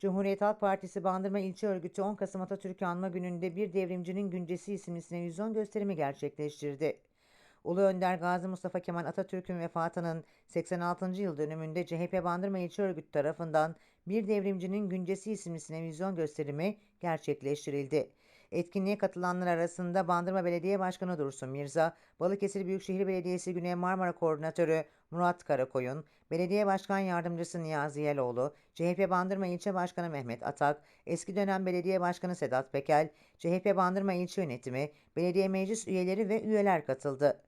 Cumhuriyet Halk Partisi Bandırma İlçe Örgütü 10 Kasım Atatürk'ü anma gününde Bir Devrimcinin Güncesi isimli sinevizyon gösterimi gerçekleştirdi. Ulu Önder Gazi Mustafa Kemal Atatürk'ün vefatının 86. yıl dönümünde CHP Bandırma İlçe Örgütü tarafından Bir Devrimcinin Güncesi isimli sinevizyon gösterimi gerçekleştirildi. Etkinliğe katılanlar arasında Bandırma Belediye Başkanı Dursun Mirza, Balıkesir Büyükşehir Belediyesi Güney Marmara Koordinatörü Murat Karakoyun, Belediye Başkan Yardımcısı Niyazi Yeloğlu, CHP Bandırma İlçe Başkanı Mehmet Atak, eski dönem Belediye Başkanı Sedat Pekel, CHP Bandırma İlçe Yönetimi, belediye meclis üyeleri ve üyeler katıldı.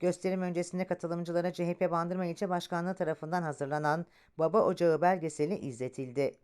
Gösterim öncesinde katılımcılara CHP Bandırma İlçe Başkanlığı tarafından hazırlanan Baba Ocağı belgeseli izletildi.